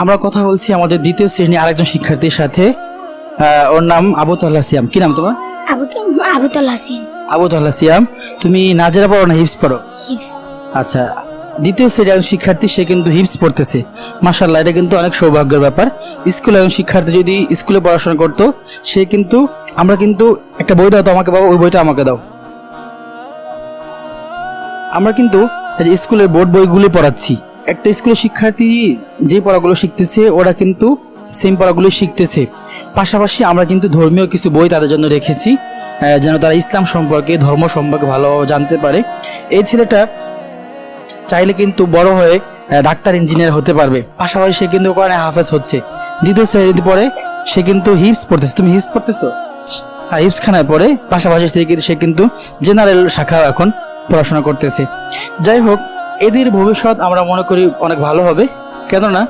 আমরা কথা বলছি আমাদের দ্বিতীয় শ্রেণি আরেকজন শিক্ষার্থীর সাথে। ওর নাম আবু তাল্লাহ সিয়াম। কি নাম তোমার? আবু আবুতাল হাসিম সিয়াম তুমি নাজেরা পড়ো না হিপস পড়ো? আচ্ছা দ্বিতীয় শ্রেণির একজন শিক্ষার্থী সে কিন্তু হিপস পড়তেছে। মাসাল্লাহ এটা কিন্তু অনেক সৌভাগ্যের ব্যাপার। স্কুলে একজন শিক্ষার্থী যদি স্কুলে পড়াশোনা করতো সে কিন্তু আমরা কিন্তু একটা বই দাও তো আমাকে বাবা ওই বইটা আমাকে দাও। আমরা কিন্তু স্কুলের বোর্ড বইগুলি পড়াচ্ছি। একটা স্কুলের শিক্ষার্থী যে পড়াগুলো শিখতেছে, ওরা কিন্তু সেম পড়াগুলো শিখতেছে। পাশাপাশি আমরা কিন্তু ধর্মীয় কিছু বই তাদের জন্য রেখেছি যেন তারা ইসলাম সম্পর্কে, ধর্ম সম্পর্কে ভালোভাবে জানতে পারে। এই ছেলেটা চাইলে কিন্তু বড় হয়ে ডাক্তার ইঞ্জিনিয়ার হতে পারবে। পাশাপাশি সে কিন্তু ওখানে হাফেজ হচ্ছে। দ্বিতীয় শ্রেণীতে পরে সে কিন্তু হিপস পড়তেছে। তুমি হিপস পড়তেছো? হ্যাঁ হিপস খানায় পড়ে। পাশাপাশি সে কিন্তু- সে কিন্তু জেনারেল শাখা এখন পড়াশোনা করতেছে। যাই হোক এদের ভবিষ্যৎ আমরা মনে করি অনেক ভালো হবে। কেননা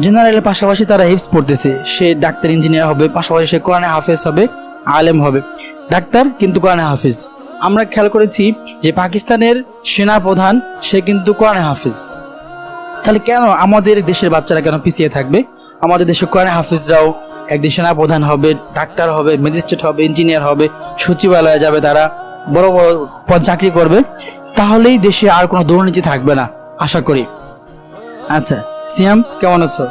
জেনারেলের পাশাপাশি তারা হিপস পড়তেছে। সে ডাক্তার ইঞ্জিনিয়ার হবে, পাশাপাশি সে কোরআনে হাফেজ হবে, আলেম হবে। ডাক্তার কিন্তু কোরআনে হাফেজ। আমরা খেয়াল করেছি যে পাকিস্তানের সেনা প্রধান সে কিন্তু কোরআনে হাফেজ। তাহলে কেন আমাদের দেশের বাচ্চারা কেন পিছিয়ে থাকবে? আমাদের দেশে কোরআনে হাফিজরাও একদিন সেনা প্রধান হবে, ডাক্তার হবে ম্যাজিস্ট্রেট হবে ইঞ্জিনিয়ার হবে, সচিবালয়ে যাবে তারা, বড় বড় পদ চাকরি করবে। তাহলেই দেশে আর কোনো দুর্নীতি থাকবে না আশা করি। আচ্ছা সিয়াম কেমন আছো?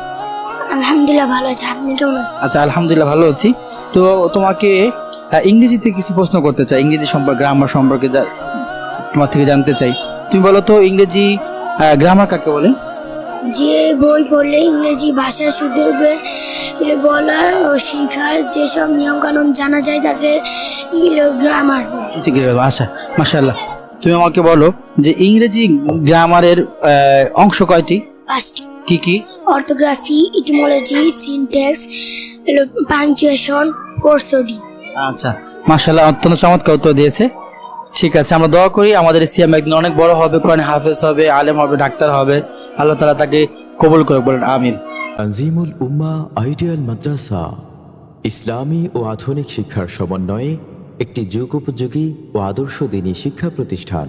আলহামদুলিল্লাহ ভালো আছি। আপনি কেমন আছেন? আচ্ছা আলহামদুলিল্লাহ ভালো আছি। তো তোমাকে ইংরেজিতে কিছু প্রশ্ন করতে চাই ইংরেজি সম্পর্কে গ্রামার সম্পর্কে তোমার থেকে জানতে চাই। তুমি বলো তো ইংরেজি গ্রামার কাকে বলে? যে বই পড়লে ইংরেজি ভাষা শুদ্ধরূপে বলার ও শেখার যেসব নিয়ম কানুন জানা যায় তাকে গ্রামার আচ্ছা মাশাল্লাহ তুমি আমাকে বলো যে ইংরেজি গ্রামারের অংশ কয়টি? কি কি? Orthography etymology syntax punctuation prosody. আচ্ছা মাশাল্লাহ অত্যন্ত চমৎকার উত্তর দিয়েছে। ঠিক আছে আমরা দোয়া করি আমাদের সিয়াম একদিন অনেক বড় হবে কোরআনে হাফেজ হবে আলেম হবে ডাক্তার হবে। আল্লাহ তালা তাকে কবুল করে বলেন আমিন। তানজিমুল উম্মা আইডিয়াল মাদ্রাসা ইসলামী ও আধুনিক শিক্ষার সমন্বয়ে একটি যুগোপযোগী ও আদর্শ দিনী শিক্ষা প্রতিষ্ঠান।